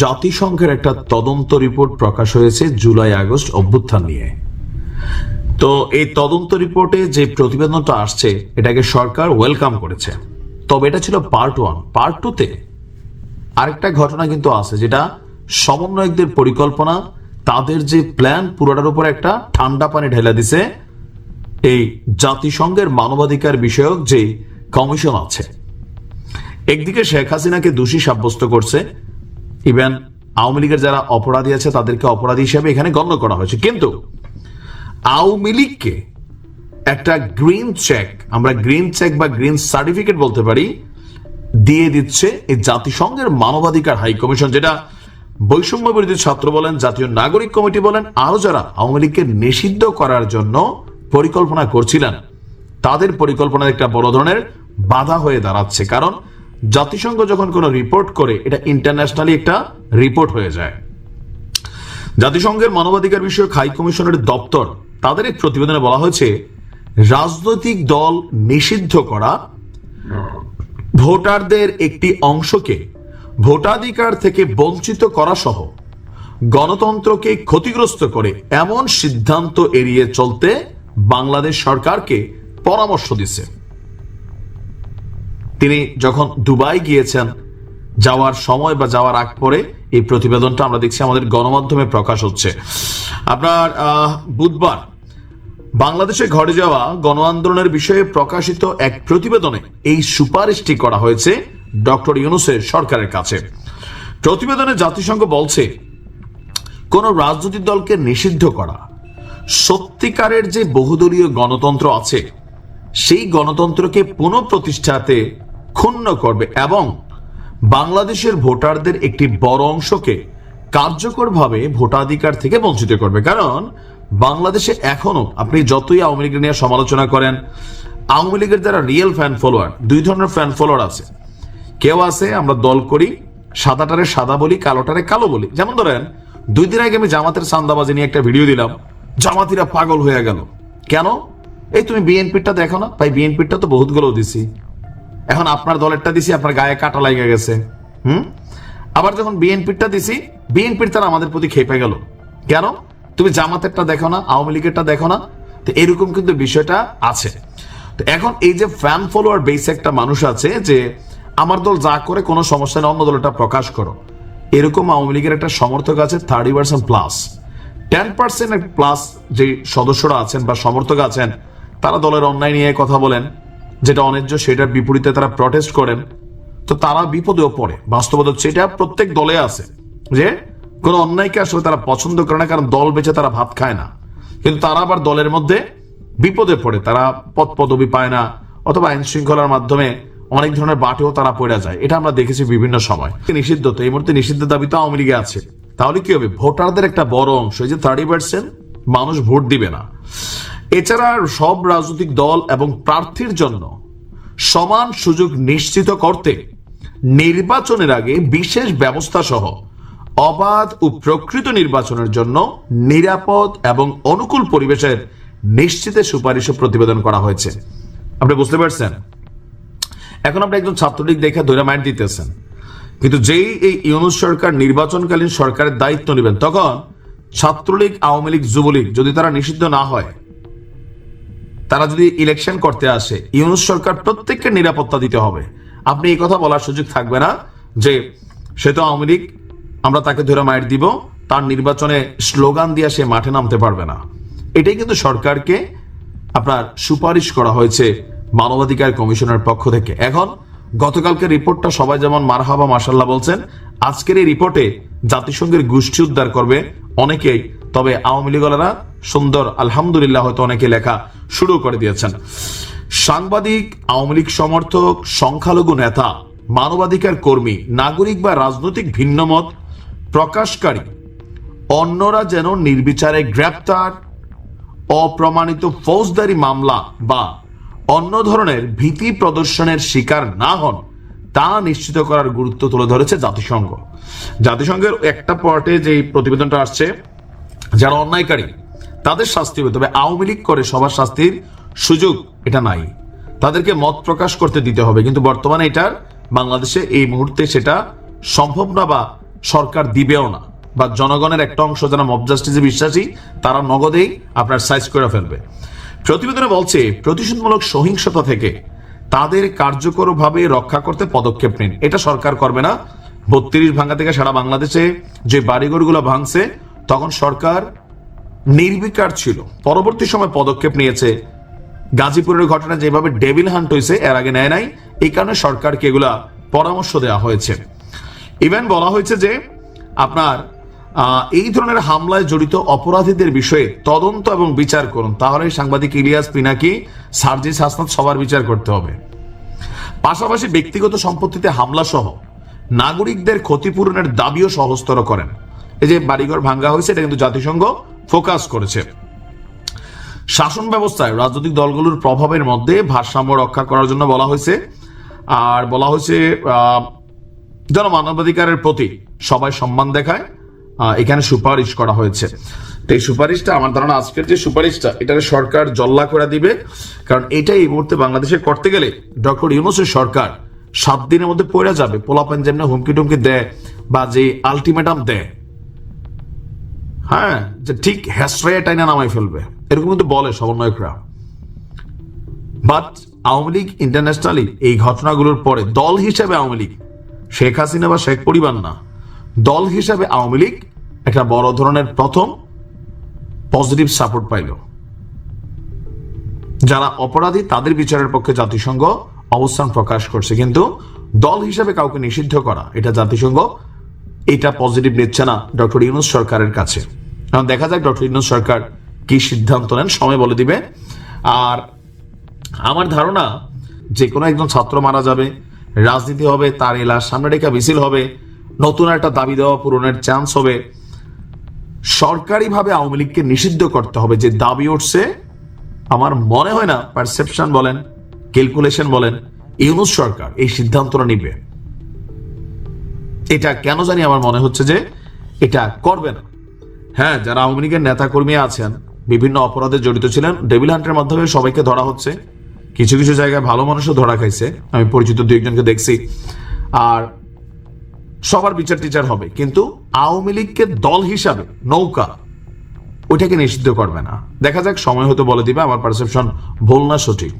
জাতিসংঘের একটা তদন্ত রিপোর্ট প্রকাশ হয়েছে জুলাই আগস্ট অভ্যুত্থান নিয়ে। তো এই তদন্ত রিপোর্টে যে প্রতিবেদনটা আসছে, এটাকে সরকার ওয়েলকাম করেছে। তবে এটা ছিল পার্ট ওয়ান। পার্ট টুতে আরেকটা ঘটনা কিন্তু আছে, যেটা সমন্বয়কদের পরিকল্পনা, তাদের যে প্ল্যান, পুরোটার উপর একটা ঠান্ডা পানি ঢেলে দিছে এই জাতিসংঘের মানবাধিকার বিষয়ক যে কমিশন আছে। একদিকে শেখ হাসিনাকে দোষী সাব্যস্ত করছে ইভেন আওয়ামী লীগের যারা অপরাধী আছে, তাদেরকে অপরাধী হিসেবে এখানে গণ্য করা হয়েছে। কিন্তু আওয়ামী লীগকে একটা গ্রিন চেক আমরা গ্রিন চেক বা গ্রিন সার্টিফিকেট বলতে পারি, দিয়ে দিচ্ছে এই জাতিসংঘের মানবাধিকার হাই কমিশন, যেটা বৈষম্য বিরোধী ছাত্র বলেন, জাতীয় নাগরিক কমিটি বলেন আরও যারা আওয়ামী লীগকে নিষিদ্ধ করার জন্য পরিকল্পনা করছিলেন, তাদের পরিকল্পনার একটা বড় ধরনের বাধা হয়ে দাঁড়াচ্ছে। কারণ জাতিসংঘ যখন কোনো রিপোর্ট করে, এটা ইন্টারন্যাশনালি একটা রিপোর্ট হয়ে যায়। জাতিসংঘের মানবাধিকার বিষয়ক হাই কমিশনের দপ্তর, তাদের এক প্রতিবেদনে বলা হয়েছে, রাজনৈতিক দল নিষিদ্ধ করা ভোটারদের একটি অংশকে ভোটাধিকার থেকে বঞ্চিত করা সহ গণতন্ত্রকে ক্ষতিগ্রস্ত করে এমন সিদ্ধান্ত এড়িয়ে চলতে বাংলাদেশ সরকারকে পরামর্শ দিচ্ছে। তিনি যখন দুবাই গিয়েছেন, যাওয়ার সময় বা যাওয়ার আগ পরে এই প্রতিবেদনটা আমরা দেখছি, আমাদের গণমাধ্যমে প্রকাশ হচ্ছে। আপনার বুধবার বাংলাদেশে ঘটে যাওয়া গণ আন্দোলনের বিষয়ে প্রকাশিত এক প্রতিবেদনে এই সুপারিশটি করা হয়েছে ডক্টর ইউনুসের সরকারের কাছে। প্রতিবেদনে জাতিসংঘ বলছে, কোন রাজনৈতিক দলকে নিষিদ্ধ করা, সত্যিকারের যে বহুদলীয় গণতন্ত্র আছে, সেই গণতন্ত্রকে পুনঃপ্রতিষ্ঠাতে ক্ষুণ্ণ করবে এবং বাংলাদেশের ভোটারদের একটি বড় অংশকে কার্যকরভাবে ভোটাধিকার থেকে বঞ্চিত করবে। কারণ বাংলাদেশে এখনও আপনি যতই আওয়ামী লীগ নিয়ে সমালোচনা করেন, আওয়ামী লীগের যারা রিয়েল ফ্যান ফলোয়ার দুই ধরনের ফ্যান ফলোয়ার আছে। কেউ আছে, আমরা দল করি, সাদাটারে সাদা বলি, কালোটারে কালো বলি। যেমন ধরেন, দুই দিন আগে আমি জামাতের সান্দাবাজি নিয়ে একটা ভিডিও দিলাম, জামাতিরা পাগল হয়ে গেল। কেন? এই তুমি বিএনপিটা দেখো না? ভাই বিএনপিটা তো বহুতগুলো দিছি। এখন আপনার দলেরটা দিছি, আপনার গায়ে কাটা লাগে গেছে। হুম? আবার যখন বিএনপিটা দিছি, বিএনপির তারা আমাদের প্রতি খেপে গেল। কেন? তুমি জামাতেরটা দেখো না, আওয়ামী লীগেরটা দেখো না, তো এরকম কিন্তু বিষয়টা আছে। তো এখন এই যে ফ্যান ফলোয়ার বেস একটা মানুষ আছে যে, আমার দল যা করে, কোনো সমস্যা নেই, অন্য দলটা প্রকাশ করো। এরকম আওয়ামী লীগের একটা সমর্থক আছে thirty percent plus ten percent plus যে সদস্যরা আছেন বা সমর্থক আছেন, তারা দলের অন্যায় নিয়ে কথা বলেন। যেটা অন্যায্য, সেটার বিপরীতে তারা প্রটেস্ট করেন। তো তারা বিপদেও পড়ে। বাস্তবতা হচ্ছে এটা প্রত্যেক দলে আছে যে কোনো অন্যায়কে আসলে তারা পছন্দ করে না, কারণ দল বেঁচে তারা ভাত খায় না। কিন্তু তারা আবার দলের মধ্যে বিপদে পড়ে। তারা পদ পদবি পায় না, অথবা আইন শৃঙ্খলার মাধ্যমে অনেক ধরনের বাটেও তারা পড়ে যায়। এটা আমরা দেখেছি বিভিন্ন সময়। নিষিদ্ধ, তো এই মুহূর্তে নিষিদ্ধের দাবি তো আওয়ামী লীগে আছে। তাহলে কি হবে? ভোটারদের একটা বড় অংশ যে থার্টি পার্সেন্ট মানুষ ভোট দিবে না। এছাড়া সব রাজনৈতিক দল এবং প্রার্থীর জন্য সমান সুযোগ নিশ্চিত করতে নির্বাচনের আগে বিশেষ ব্যবস্থা সহ অবাধ ও প্রকৃত নির্বাচনের জন্য নিরাপদ এবং অনুকূল পরিবেশের নিশ্চিতের সুপারিশ প্রতিবেদন করা হয়েছে। আপনি বুঝতে পারছেন? এখন আপনি একজন ছাত্রলীগ দেখে ধরে মাইন্ড দিতেছেন। কিন্তু যেই এই ইউনুস সরকার নির্বাচনকালীন সরকারের দায়িত্ব নেবেন, তখন ছাত্রলীগ, আওয়ামী লীগ, যুবলীগ যদি তারা নিষিদ্ধ না হয় তারা যদি ইলেকশন করতে আসে, ইউনুস সরকার প্রত্যেককে নিরাপত্তা দিতে হবে। আপনি এই কথা বলার সুযোগ থাকবে না যে সে তো আওয়ামী লীগ, আমরা তাকে ধরে মাইট দিব, তার নির্বাচনে স্লোগান দিয়ে সে মাঠে নামতে পারবে না। এটাই কিন্তু সরকারকে আপনার সুপারিশ করা হয়েছে মানবাধিকার কমিশনের পক্ষ থেকে। এখন গতকালকে রিপোর্টটা সবাই যেমন মারহাবা মাসাল্লাহ বলছেন, আজকের এই রিপোর্টে জাতিসংঘের গোষ্ঠী উদ্ধার করবে অনেকেই, তবে আওয়ামী লীগরা সুন্দর, আলহামদুলিল্লাহ হয়তো অনেকে লেখা শুরু করে দিয়েছেন। সাংবাদিক, আওয়ামী লীগ সমর্থক, সংখ্যালঘু নেতা, মানবাধিকার কর্মী, নাগরিক বা রাজনৈতিক ভিন্নমত প্রকাশকারী, অন্যরা যেন নির্বিচারে গ্রেপ্তার, অপ্রমাণিত ফৌজদারি মামলা বা অন্য ধরনের ভীতি প্রদর্শনের শিকার না হন, তা নিশ্চিত করার গুরুত্ব তুলে ধরেছে জাতিসংঘ। জাতিসংঘের একটা পার্টে যে প্রতিবেদনটা আসছে, যারা অন্যায়কারী তাদের শাস্তি হবে। তবে আওয়ামী লীগ করে সবার শাস্তির সুযোগ এটা নাই। তাদেরকে মত প্রকাশ করতে দিতে হবে। কিন্তু বর্তমানে এটার বাংলাদেশে এই মুহূর্তে সেটা সম্ভব না বা সরকার দিবেও না। বা জনগণের একটা অংশ যারা মব জাস্টিসে বিশ্বাসী, তারা নগদেই আপনার সাইজ করে ফেলবে। প্রতিবেদনে বলছে, প্রতিশোধমূলক সহিংসতা থেকে তাদের কার্যকরভাবে রক্ষা করতে পদক্ষেপ নিন। এটা সরকার করবে না। বত্রিশ ভাঙ্গা থেকে সারা বাংলাদেশে যে বাড়িঘরগুলো ভাঙছে, তখন সরকার নির্বিকার ছিল। পরবর্তী সময় পদক্ষেপ নিয়েছে গাজীপুরের ঘটনা যেভাবে ডেভিল হান্ট হয়েছে, এর আগে নেয় নাই। এই কারণে সরকারকে এগুলা পরামর্শ দেওয়া হয়েছে। ইভেন বলা হয়েছে যে, আপনার এই ধরনের হামলায় জড়িত অপরাধীদের বিষয়ে তদন্ত এবং বিচার করুন। তাহলে সাংবাদিক ইলিয়াস পিনাকি, সার্জিস হাসনাত সবার বিচার করতে হবে। পাশাপাশি ব্যক্তিগত সম্পত্তিতে হামলা সহ নাগরিকদের ক্ষতিপূরণের দাবিও সহজতর করেন। এই যে বাড়িঘর ভাঙ্গা হয়েছে, এটা কিন্তু জাতিসংঘ ফোকাস করেছে। শাসন ব্যবস্থায় রাজনৈতিক দলগুলোর প্রভাবের মধ্যে ভারসাম্য রক্ষা করার জন্য বলা হয়েছে। আর বলা হয়েছে যেন মানবাধিকারের প্রতি সবাই সম্মান দেখায়। এখানে সুপারিশ করা হয়েছে। তো এই সুপারিশটা, আমার ধারণা আজকের যে সুপারিশটা, এটাকে সরকার জল্লা করে দিবে। কারণ এটাই এই মুহূর্তে বাংলাদেশে করতে গেলে ডক্টর ইউনুসের সরকার সাত দিনের মধ্যে পড়ে যাবে। পোলাপান যেমনি হুমকি টুমকি দেয় বা যে আলটিমেটাম দেয়। হ্যাঁ যে ঠিক হ্যাসরাইয়া টাইনা নামাই ফেলবে। এরকম কিন্তু বলে সমন্বয়করা। বাট আওয়ামী লীগ ইন্টারন্যাশনালি এই ঘটনাগুলোর পরে দল হিসেবে আওয়ামী লীগ, শেখ হাসিনা বা শেখ পরিবার না, দল হিসেবে আওয়ামী লীগ একটা বড় ধরনের প্রথম পজিটিভ সাপোর্ট পাইল। যারা অপরাধী, তাদের বিচারের পক্ষে জাতিসংঘ অবস্থান প্রকাশ করছে। কিন্তু দল হিসেবে কাউকে নিষিদ্ধ করা, এটা জাতিসংঘ এটা পজিটিভ নিচ্ছে না ডক্টর ইউনুস সরকারের কাছে। এখন দেখা যাক ডক্টর ইউনুস সরকার কি সিদ্ধান্ত নেন, সময় বলে দিবে। আর আমার ধারণা, যে কোনো একজন ছাত্র মারা যাবে, রাজনীতি হবে, তার এলার সামনে রেখা মিছিল হবে, নতুন একটা দাবি দেওয়া পূরণের চান্স হবে। সরকারিভাবে আওয়ামী লীগকে নিষিদ্ধ করতে হবে, যে দাবি উঠছে, আমার মনে হয় না পারসেপশন বলেন ক্যালকুলেশন বলেন, ইউনুস সরকার এই সিদ্ধান্তটা নিবে। এটা কেন জানি আমার মনে হচ্ছে যে এটা করবে না। হ্যাঁ যারা আওয়ামী লীগের নেতা কর্মী আছেন, বিভিন্ন অপরাধে জড়িত ছিলেন ডেভিল হান্টের মাধ্যমে সবাইকে ধরা হচ্ছে। কিছু কিছু জায়গায় ভালো মানুষও ধরা খাইছে। আমি পরিচিত দু একজনকে দেখছি। আর সবার বিচার টিচার হবে, কিন্তু আওয়ামী লীগকে দল হিসাবে, নৌকা, ওইটাকে নিষিদ্ধ করবে না। দেখা যাক, সময় হতে বলে দিবে, আমার পারসেপশন ভুল না সঠিক।